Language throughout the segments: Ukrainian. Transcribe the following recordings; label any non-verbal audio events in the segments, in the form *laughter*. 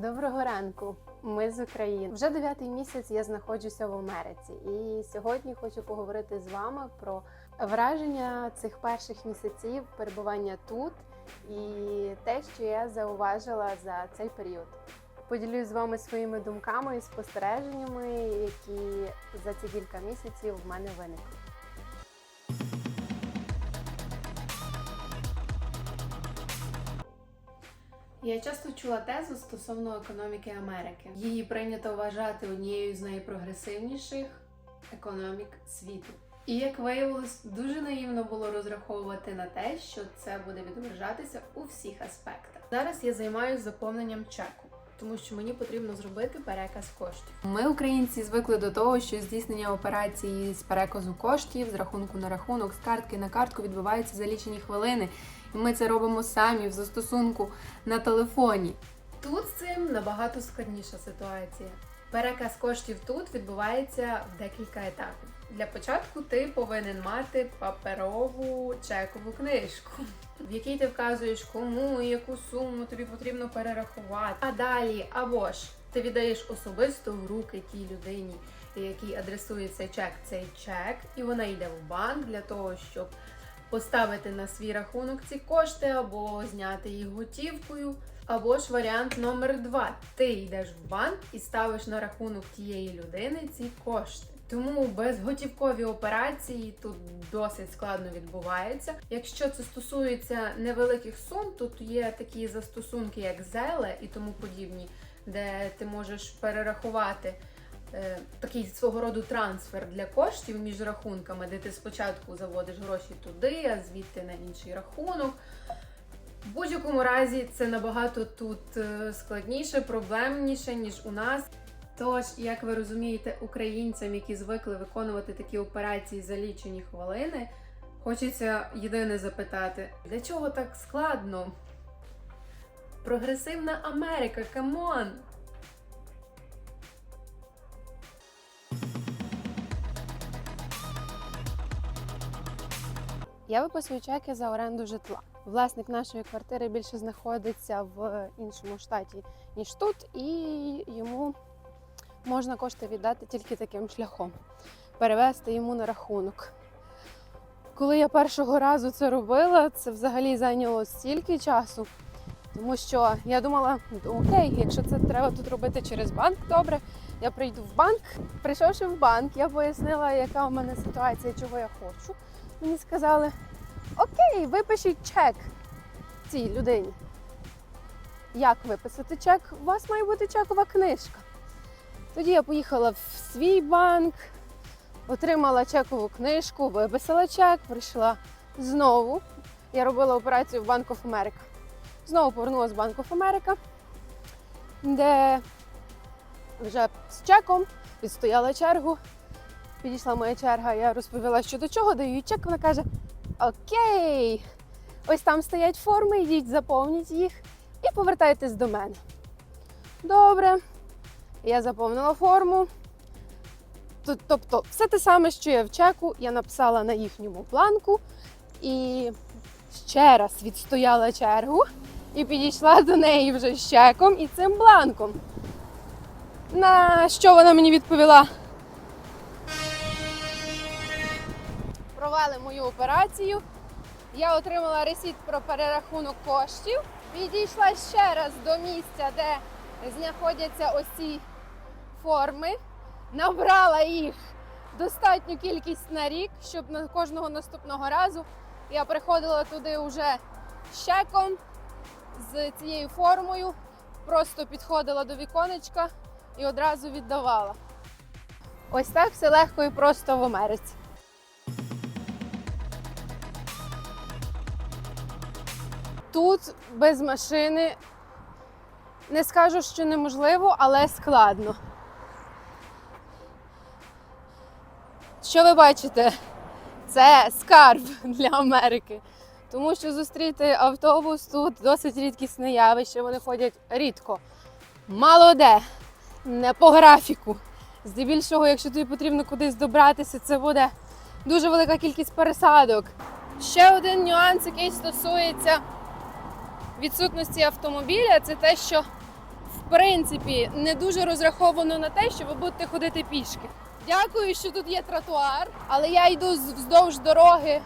Доброго ранку! Ми з України. Вже дев'ятий місяць я знаходжуся в Америці, і сьогодні хочу поговорити з вами про враження цих перших місяців перебування тут і те, що я зауважила за цей період. Поділюсь з вами своїми думками і спостереженнями, які за ці кілька місяців в мене виникли. Я часто чула тезу стосовно економіки Америки. Її прийнято вважати однією з найпрогресивніших економік світу. І як виявилось, дуже наївно було розраховувати на те, що це буде відображатися у всіх аспектах. Зараз я займаюся заповненням чеку. Тому що мені потрібно зробити переказ коштів. Ми, українці, звикли до того, що здійснення операції з переказу коштів з рахунку на рахунок, з картки на картку відбувається за лічені хвилини. Ми це робимо самі в застосунку на телефоні. Тут з цим набагато складніша ситуація. Переказ коштів тут відбувається в декілька етапів. Для початку ти повинен мати паперову чекову книжку, в якій ти вказуєш, кому і яку суму тобі потрібно перерахувати. А далі, або ж ти віддаєш особисто в руки тій людині, якій адресується чек, цей чек, і вона йде в банк для того, щоб поставити на свій рахунок ці кошти, або зняти їх готівкою. Або ж варіант номер два: ти йдеш в банк і ставиш на рахунок тієї людини ці кошти. Тому безготівкові операції тут досить складно відбуваються. Якщо це стосується невеликих сум, тут є такі застосунки, як Зеле і тому подібні, де ти можеш перерахувати такий свого роду трансфер для коштів між рахунками, де ти спочатку заводиш гроші туди, а звідти на інший рахунок. В будь-якому разі це набагато тут е, складніше, проблемніше, ніж у нас. Тож, як ви розумієте, українцям, які звикли виконувати такі операції за лічені хвилини, хочеться єдине запитати: для чого так складно? Прогресивна Америка, камон! Я виписую чеки за оренду житла. Власник нашої квартири більше знаходиться в іншому штаті, ніж тут, і йому можна кошти віддати тільки таким шляхом перевести йому на рахунок. Коли я першого разу це робила, це взагалі зайняло стільки часу, тому що я думала, «Ну, окей, якщо це треба тут робити через банк, добре. Я прийду в банк. Прийшовши в банк, я пояснила, яка у мене ситуація, чого я хочу. Мені сказали: Окей, випишіть чек цій людині. Як виписати чек? У вас має бути чекова книжка. Тоді я поїхала в свій банк, отримала чекову книжку, виписала чек, прийшла знову. Я робила операцію в Bank of America. Знову повернулася в Bank of America, де вже з чеком відстояла чергу. Підійшла моя черга, я розповіла, що до чого даю чек. Вона каже: Окей, ось там стоять форми, йдіть, заповніть їх і повертайтесь до мене. Добре. Я заповнила форму. Тобто, все те саме, що я в чеку, я написала на їхньому бланку і ще раз відстояла чергу і підійшла до неї вже з чеком і цим бланком. На що вона мені відповіла? Провели мою операцію. Я отримала ресіт про перерахунок коштів. Підійшла ще раз до місця, де знаходяться ось ці форми. Набрала їх достатню кількість на рік, щоб на кожного наступного разу я приходила туди вже з чеком з цією формою, просто підходила до віконечка і одразу віддавала. Ось так все легко і просто в Америці. Тут без машини не скажу, що неможливо, але складно. Що ви бачите? Це скарб для Америки. Тому що зустріти автобус тут досить рідкісне явище, вони ходять рідко. Мало де, не по графіку. Здебільшого, якщо тобі потрібно кудись добратися, це буде дуже велика кількість пересадок. Ще один нюанс, який стосується відсутності автомобіля, це те, що в принципі не дуже розраховано на те, що ви будете ходити пішки. Дякую, що тут є тротуар, але я йду вздовж дороги,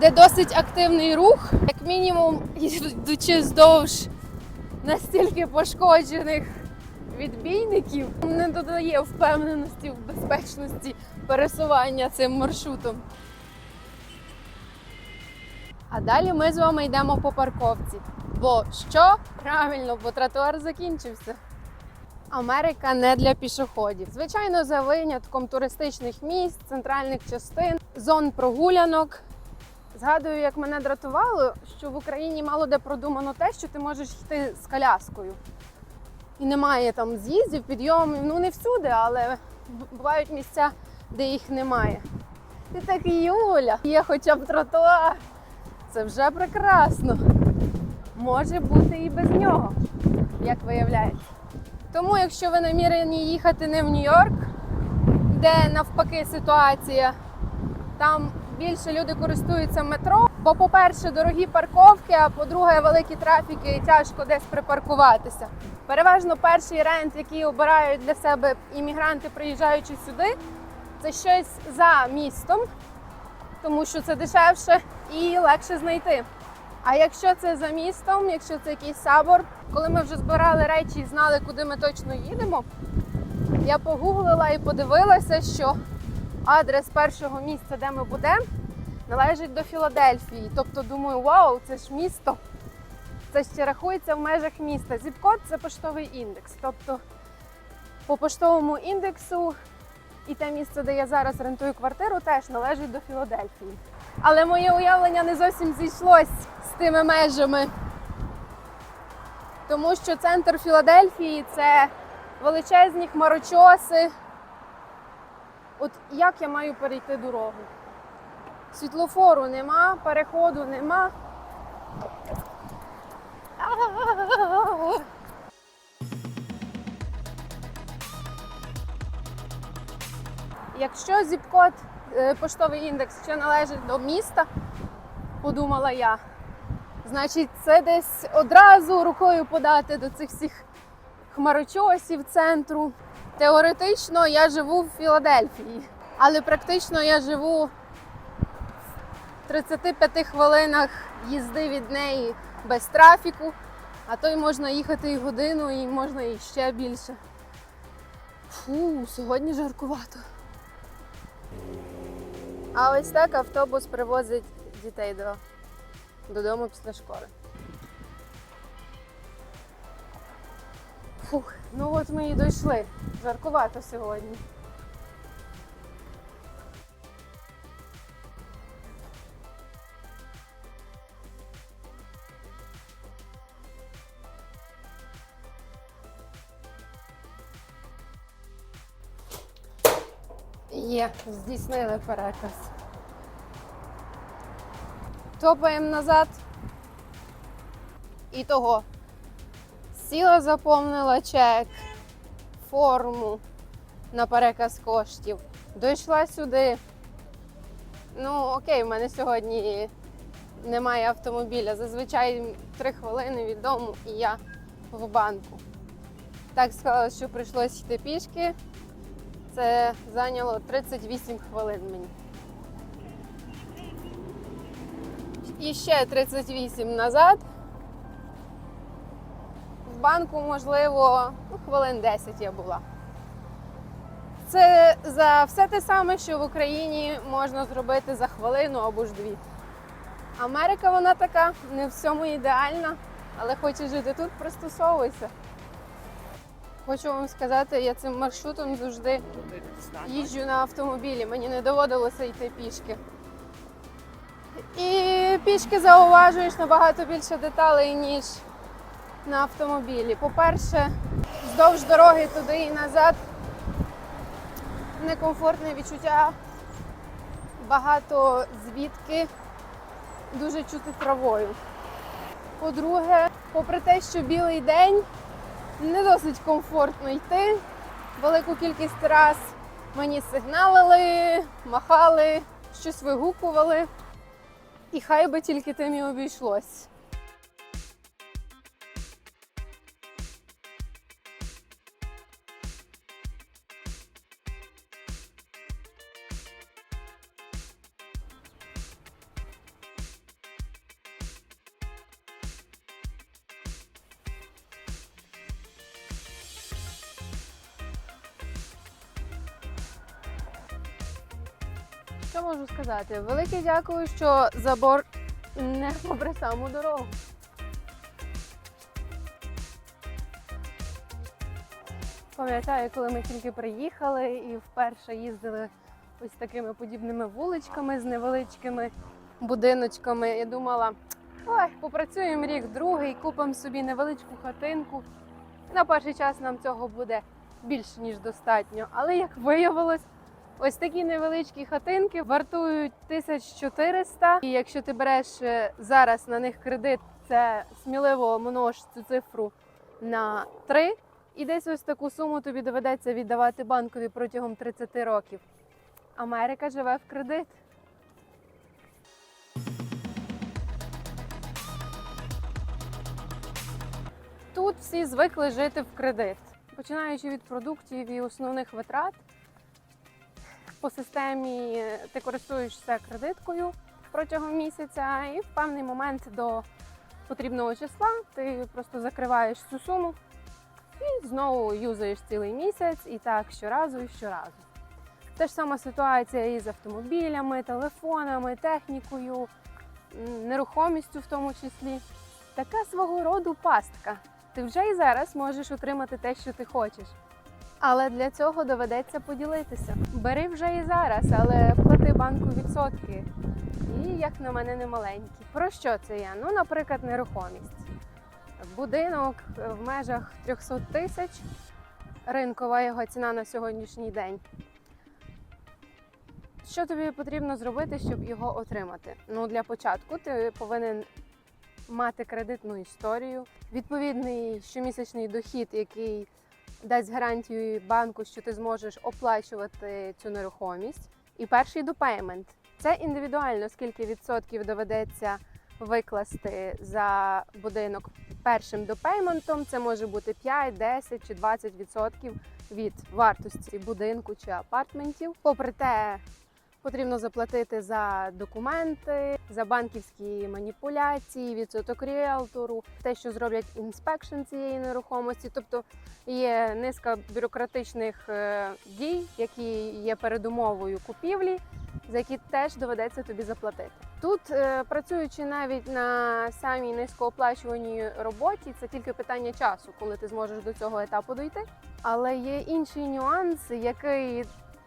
де досить активний рух, як мінімум, йдучи вздовж настільки пошкоджених відбійників, не додає впевненості в безпечності пересування цим маршрутом. А далі ми з вами йдемо по парковці. Бо що? Правильно, бо тротуар закінчився. Америка не для пішоходів. Звичайно, за винятком туристичних місць, центральних частин, зон прогулянок. Згадую, як мене дратувало, що в Україні мало де продумано те, що ти можеш йти з коляскою. І немає там з'їздів, підйомів, ну не всюди, але бувають місця, де їх немає. Ти такий Юля, є хоча б тротуар. Це вже прекрасно. Може бути і без нього, як виявляється. Тому, якщо ви намірені їхати не в Нью-Йорк, де навпаки ситуація, там більше люди користуються метро. Бо, по-перше, дорогі парковки, а по-друге, великі трафіки і тяжко десь припаркуватися. Переважно перший рент, який обирають для себе іммігранти, приїжджаючи сюди, це щось за містом, тому що це дешевше і легше знайти. А якщо це за містом, якщо це якийсь сабор, коли ми вже збирали речі і знали, куди ми точно їдемо, я погуглила і подивилася, що адрес першого місця, де ми будемо, належить до Філадельфії. Тобто думаю, вау, це ж місто. Це ще рахується в межах міста. Зіп-код це поштовий індекс. Тобто по поштовому індексу і те місце, де я зараз рентую квартиру, теж належить до Філадельфії. Але моє уявлення не зовсім зійшлось з тими межами. Тому що центр Філадельфії це величезні хмарочоси. От як я маю перейти дорогу? Світлофору нема, переходу нема. Якщо зіп-код, е, поштовий індекс ще належить до міста, подумала я, значить це десь одразу рукою подати до цих всіх хмарочосів центру. Теоретично я живу в Філадельфії, але практично я живу в 35 хвилинах їзди від неї без трафіку, а то й можна їхати і годину, і можна і ще більше. Фу, сьогодні жаркувато. А ось так автобус привозить дітей до, додому після школи. Фух, ну от ми і дійшли. Жаркувато сьогодні. Є, здійснили переказ. Топаємо назад. І того. Сіла, заповнила чек, форму на переказ коштів. Дійшла сюди. Ну, окей, в мене сьогодні немає автомобіля. Зазвичай три хвилини від дому і я в банку. Так склалося, що прийшлось йти пішки. Це зайняло 38 хвилин мені. І ще 38 назад. В банку, можливо, ну, хвилин 10 я була. Це за все те саме, що в Україні можна зробити за хвилину або ж дві. Америка вона така, не в всьому ідеальна, але хочеш жити тут, пристосовуйся. Хочу вам сказати, я цим маршрутом завжди їжджу на автомобілі, мені не доводилося йти пішки. І пішки зауважуєш набагато більше деталей, ніж на автомобілі. По-перше, вздовж дороги туди і назад некомфортне відчуття. Багато звідки дуже чути травою. По-друге, попри те, що білий день, не досить комфортно йти. Велику кількість раз мені сигналили, махали, щось вигукували. І хай би тільки тим і обійшлось. Що можу сказати? Велике дякую, що забор не попри саму дорогу. Пам'ятаю, коли ми тільки приїхали і вперше їздили ось такими подібними вуличками з невеличкими будиночками. Я думала, ой, попрацюємо рік, другий, купимо собі невеличку хатинку. На перший час нам цього буде більше ніж достатньо. Але як виявилось, ось такі невеличкі хатинки вартують 1400. І якщо ти береш е, зараз на них кредит, це сміливо множ цю цифру на 3. І десь ось таку суму тобі доведеться віддавати банкові протягом 30 років. Америка живе в кредит. Тут всі звикли жити в кредит, починаючи від продуктів і основних витрат. По системі е, ти користуєшся кредиткою протягом місяця, і в певний момент до потрібного числа ти просто закриваєш цю суму і знову юзаєш цілий місяць, і так щоразу і щоразу. Те ж сама ситуація і з автомобілями, телефонами, технікою, нерухомістю в тому числі. Така свого роду пастка. Ти вже і зараз можеш отримати те, що ти хочеш. Але для цього доведеться поділитися. Бери вже і зараз, але плати банку відсотки. І, як на мене, не маленькі. Про що це я? Ну, наприклад, нерухомість. Будинок в межах 300 тисяч, ринкова його ціна на сьогоднішній день. Що тобі потрібно зробити, щоб його отримати? Ну, для початку ти повинен мати кредитну історію, відповідний щомісячний дохід, який дасть гарантію банку, що ти зможеш оплачувати цю нерухомість. І перший допеймент. Це індивідуально, скільки відсотків доведеться викласти за будинок першим допейментом. Це може бути 5, 10 чи 20 відсотків від вартості будинку чи апартментів. Попри те, потрібно заплатити за документи, за банківські маніпуляції, відсоток ріелтору, те, що зроблять інспекшн цієї нерухомості. Тобто є низка бюрократичних е, дій, які є передумовою купівлі, за які теж доведеться тобі заплатити. Тут, е, працюючи навіть на самій низькооплачуваній роботі, це тільки питання часу, коли ти зможеш до цього етапу дойти. Але є інший нюанс, який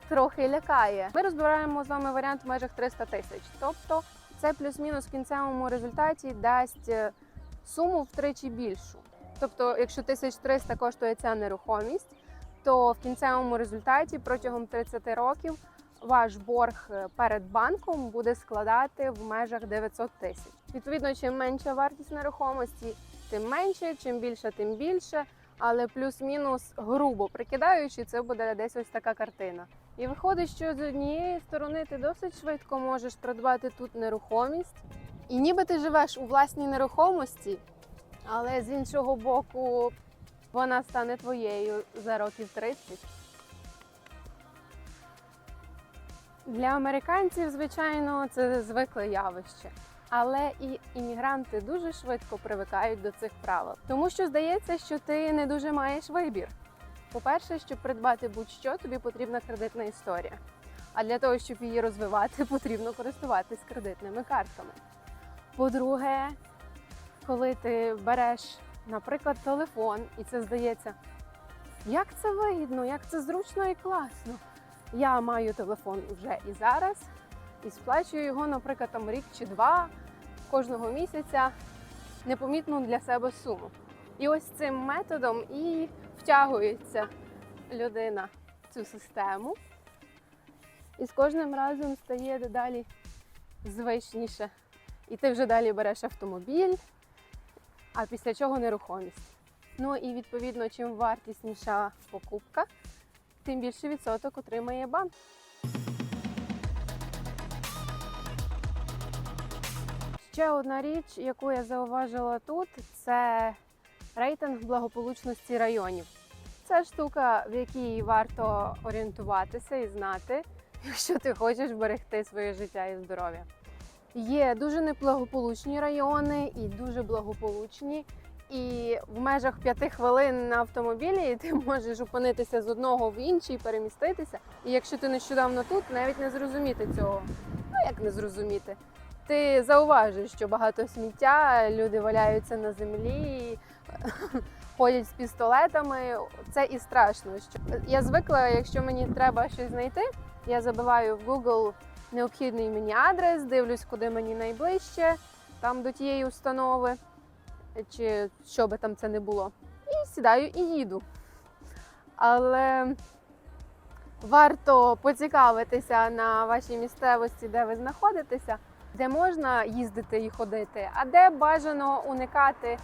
трохи лякає. Ми розбираємо з вами варіант в межах 300 тисяч. Тобто це плюс-мінус в кінцевому результаті дасть е, суму втричі більшу. Тобто, якщо 1300 коштує ця нерухомість, то в кінцевому результаті протягом 30 років ваш борг е, перед банком буде складати в межах 900 тисяч. Відповідно, чим менша вартість нерухомості, тим менше, чим більше, тим більше. Але плюс-мінус грубо прикидаючи, це буде десь ось така картина. І виходить, що з однієї сторони ти досить швидко можеш придбати тут нерухомість, і ніби ти живеш у власній нерухомості, але з іншого боку, вона стане твоєю за років 30. Для американців, звичайно, це звикле явище. Але і іммігранти дуже швидко привикають до цих правил, тому що здається, що ти не дуже маєш вибір. По-перше, щоб придбати будь-що, тобі потрібна кредитна історія. А для того, щоб її розвивати, *laughs* потрібно користуватись кредитними картками. По-друге, коли ти береш, наприклад, телефон, і це здається, як це вигідно, як це зручно і класно. Я маю телефон вже і зараз, і сплачую його, наприклад, там рік чи два кожного місяця непомітну для себе суму. І ось цим методом і втягується людина в цю систему. І з кожним разом стає дедалі звичніше. І ти вже далі береш автомобіль, а після чого нерухомість. Ну і відповідно, чим вартісніша покупка, тим більше відсоток отримає банк. Ще одна річ, яку я зауважила тут, це рейтинг благополучності районів. Це штука, в якій варто орієнтуватися і знати, якщо ти хочеш берегти своє життя і здоров'я. Є дуже неблагополучні райони і дуже благополучні. і в межах п'яти хвилин на автомобілі ти можеш опинитися з одного в інший, переміститися. І якщо ти нещодавно тут, навіть не зрозуміти цього. Ну як не зрозуміти? Ти зауважиш, що багато сміття, люди валяються на землі, *laughs* ходять з пістолетами. Це і страшно. Що я звикла, якщо мені треба щось знайти, я забиваю в Google необхідний мені адрес, дивлюсь, куди мені найближче, там до тієї установи, чи що би там це не було. І сідаю і їду. Але варто поцікавитися на вашій місцевості, де ви знаходитеся, де можна їздити і ходити, а де бажано уникати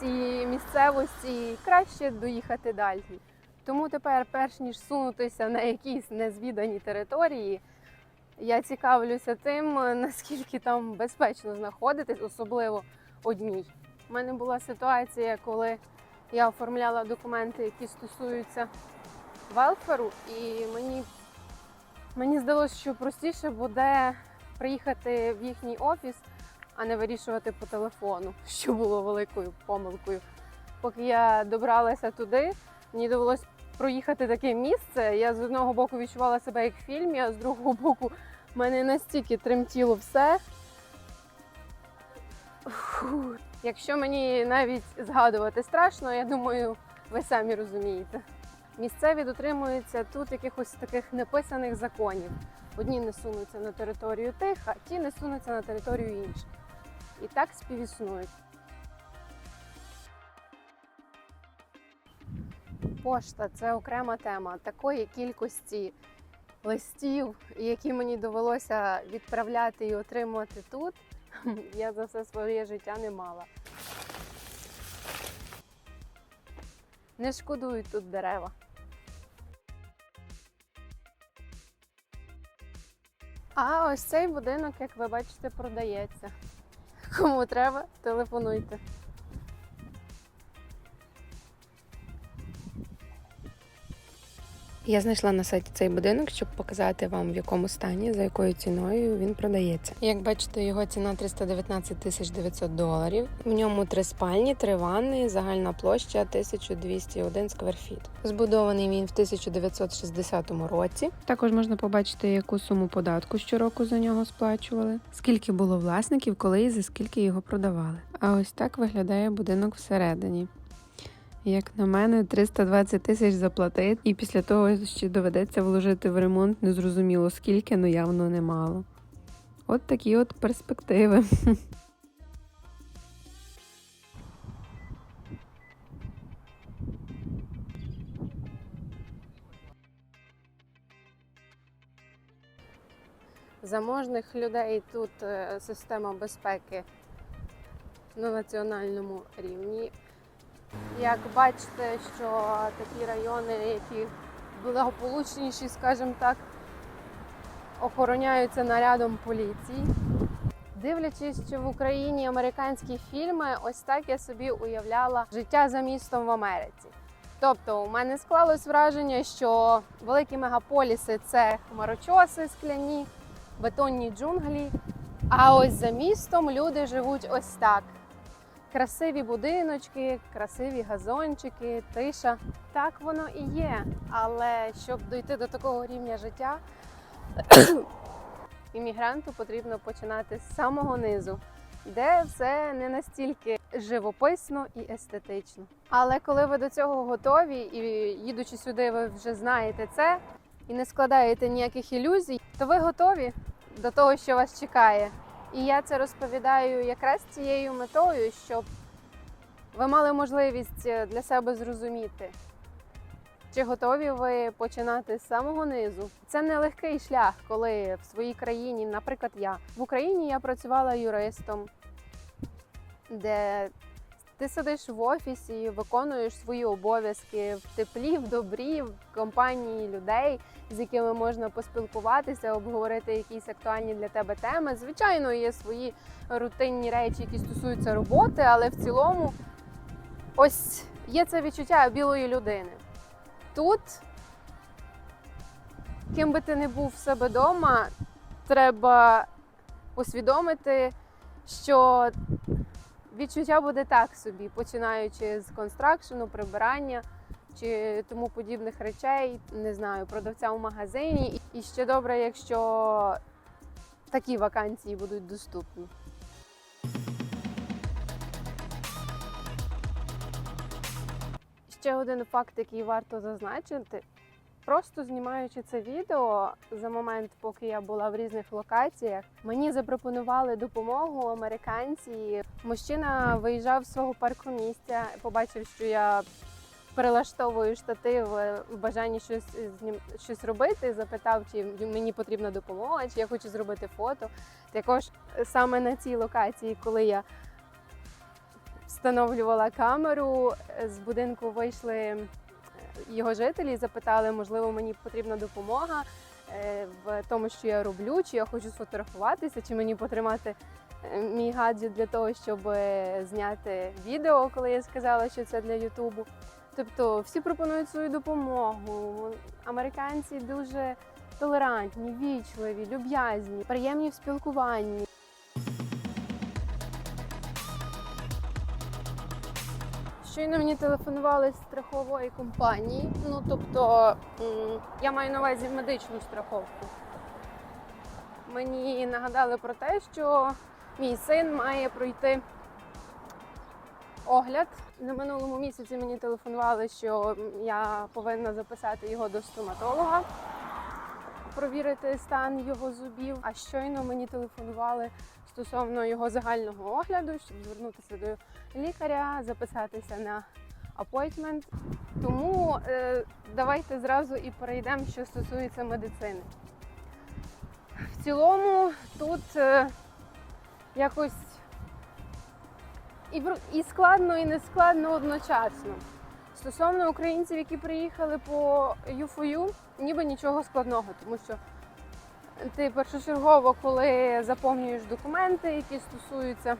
ці місцевості краще доїхати далі. Тому тепер, перш ніж сунутися на якісь незвідані території, я цікавлюся тим, наскільки там безпечно знаходитись, особливо одній. У мене була ситуація, коли я оформляла документи, які стосуються велферу, і мені, мені здалося, що простіше буде приїхати в їхній офіс, а не вирішувати по телефону, *laughs* що було великою помилкою. Поки я добралася туди, мені довелося проїхати таке місце. Я з одного боку відчувала себе як в фільмі, а з другого боку в мене настільки тремтіло все. Фу. Якщо мені навіть згадувати страшно, я думаю, ви самі розумієте. Місцеві дотримуються тут якихось таких неписаних законів. Одні не сунуться на територію тих, а ті не сунуться на територію інших. І так співіснують. Пошта це окрема тема. Такої кількості листів, які мені довелося відправляти і отримувати тут, *laughs* я за все своє життя не мала. Не шкодують тут дерева. А ось цей будинок, як ви бачите, продається. Кому треба, телефонуйте. Я знайшла на сайті цей будинок, щоб показати вам в якому стані, за якою ціною він продається. Як бачите, його ціна 319 тисяч 900 доларів. В ньому три спальні, три ванни, загальна площа 1201 скверфіт. Збудований він в 1960 році. Також можна побачити, яку суму податку щороку за нього сплачували, скільки було власників, коли і за скільки його продавали. А ось так виглядає будинок всередині. Як на мене, 320 тисяч заплатити, і після того ще доведеться вложити в ремонт незрозуміло скільки, ну явно немало. От такі от перспективи. заможних людей тут е, система безпеки на національному рівні. Як бачите, що такі райони, які благополучніші, скажімо так, охороняються нарядом поліції. Дивлячись, що в Україні американські фільми, ось так я собі уявляла життя за містом в Америці. Тобто, у мене склалось враження, що великі мегаполіси це хмарочоси скляні, бетонні джунглі. А ось за містом люди живуть ось так: красиві будиночки, красиві газончики, тиша. Так воно і є. Але щоб дойти до такого рівня життя, *coughs* іммігранту потрібно починати з самого низу, де все не настільки живописно і естетично. Але коли ви до цього готові і їдучи сюди, ви вже знаєте це і не складаєте ніяких ілюзій, то ви готові до того, що вас чекає. І я це розповідаю якраз цією метою, щоб ви мали можливість е, для себе зрозуміти, чи готові ви починати з самого низу. Це не легкий шлях, коли в своїй країні, наприклад, я в Україні я працювала юристом, де ти сидиш в офісі, виконуєш свої обов'язки в теплі, в добрі, в компанії людей, з якими можна поспілкуватися, обговорити якісь актуальні для тебе теми. Звичайно, є свої рутинні речі, які стосуються роботи, але в цілому ось є це відчуття білої людини. Тут, ким би ти не був в себе вдома, треба усвідомити, що відчуття буде так собі, починаючи з констракшену, прибирання чи тому подібних речей, не знаю, продавця в магазині. І ще добре, якщо такі вакансії будуть доступні. Ще один факт, який варто зазначити. Просто знімаючи це відео за момент, поки я була в різних локаціях, мені запропонували допомогу американці. Мужчина виїжджав з свого паркомісця, побачив, що я перелаштовую штатив е, в бажанні щось щось робити. Запитав, чи мені потрібна допомога, чи я хочу зробити фото. Також саме на цій локації, коли я встановлювала камеру, з будинку вийшли е, його жителі запитали, можливо, мені потрібна допомога е, в тому, що я роблю, чи я хочу сфотографуватися, чи мені потримати е, мій гаджет для того, щоб е, зняти відео, коли я сказала, що це для Ютубу. Тобто всі пропонують свою допомогу. Американці дуже толерантні, вічливі, люб'язні, приємні в спілкуванні. Щойно мені телефонували з страхової компанії. Ну тобто я маю на увазі медичну страховку. Мені нагадали про те, що мій син має пройти огляд. На минулому місяці мені телефонували, що я повинна записати його до стоматолога, провірити стан його зубів. А щойно мені телефонували стосовно його загального огляду, щоб звернутися до лікаря, записатися на апойтмент. Тому е, давайте зразу і перейдемо, що стосується медицини. В цілому тут е, якось і, і складно, і не складно одночасно. Стосовно українців, які приїхали по ЮФОЮ, ніби нічого складного, тому що ти першочергово, коли заповнюєш документи, які стосуються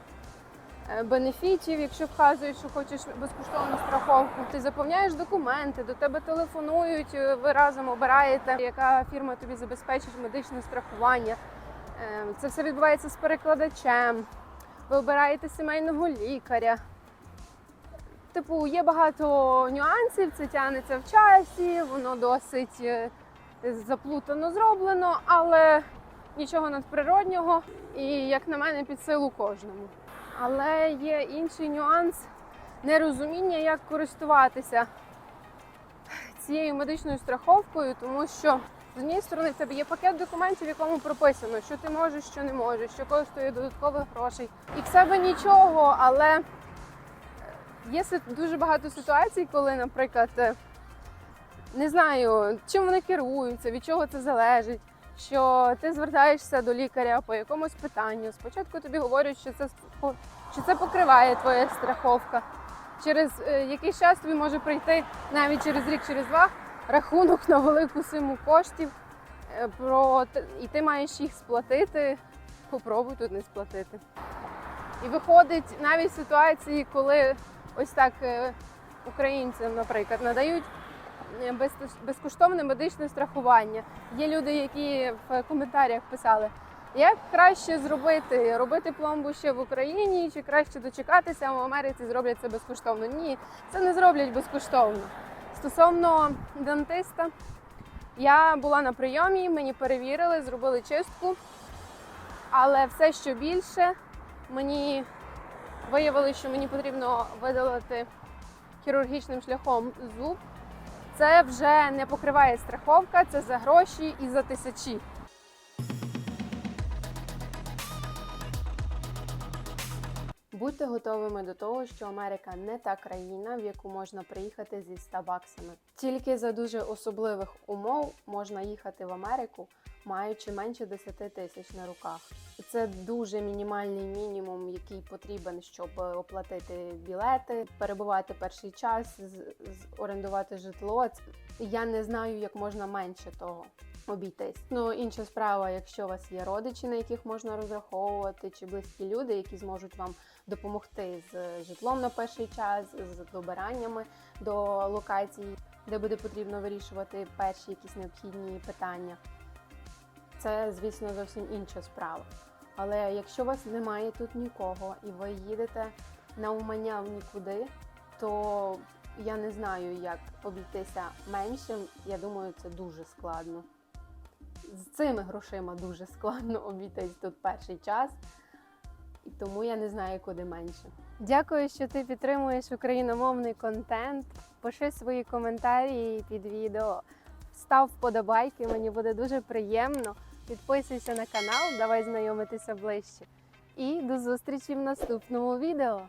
е, бенефітів, якщо вказуєш, що хочеш безкоштовну страховку, ти заповняєш документи, до тебе телефонують, е, ви разом обираєте, яка фірма тобі забезпечить медичне страхування. Е, Це все відбувається з перекладачем. Ви обираєте сімейного лікаря. Типу, є багато нюансів, це тягнеться в часі, воно досить е, заплутано зроблено, але нічого надприроднього і, як на мене, під силу кожному. Але є інший нюанс нерозуміння, як користуватися цією медичною страховкою, тому що з однієї сторони в тебе є пакет документів, в якому прописано, що ти можеш, що не можеш, що коштує додаткових грошей. І в себе нічого, але є дуже багато ситуацій, коли, наприклад, е, не знаю, чим вони керуються, від чого це залежить. Що ти звертаєшся до лікаря по якомусь питанню. Спочатку тобі говорять, що це що це покриває твоя страховка. Через е, якийсь час тобі може прийти навіть через рік, через два рахунок на велику суму коштів. е, Про і ти маєш їх сплатити. Попробуй тут не сплатити. І виходить навіть ситуації, коли ось так е, українцям, наприклад, надають е, безкоштовне медичне страхування. Є люди, які в коментарях писали, як краще зробити, робити пломбу ще в Україні, чи краще дочекатися, в Америці зроблять це безкоштовно. Ні, це не зроблять безкоштовно. Стосовно дантиста, я була на прийомі, мені перевірили, зробили чистку, але все, що більше, мені виявили, що мені потрібно видалити хірургічним шляхом зуб. Це вже не покриває страховка, це за гроші і за тисячі. Будьте готовими до того, що Америка не та країна, в яку можна приїхати зі 100 баксами. Тільки за дуже особливих умов можна їхати в Америку, маючи менше 10 тисяч на руках. Це дуже мінімальний мінімум, який потрібен, щоб оплатити білети, перебувати перший час, з- орендувати житло. Я не знаю, як можна менше того обійтись. Ну інша справа, якщо у вас є родичі, на яких можна розраховувати, чи близькі люди, які зможуть вам допомогти з житлом на перший час, з добираннями до локацій, де буде потрібно вирішувати перші якісь необхідні питання. Це, звісно, зовсім інша справа. Але якщо у вас немає тут нікого і ви їдете на умання в нікуди, то я не знаю, як обійтися меншим. Я думаю, це дуже складно. З цими грошима дуже складно обійтись тут перший час, і тому я не знаю, куди менше. Дякую, що ти підтримуєш україномовний контент. Пиши свої коментарі під відео, став вподобайки, мені буде дуже приємно. Підписуйся на канал, давай знайомитися ближче. І до зустрічі в наступному відео.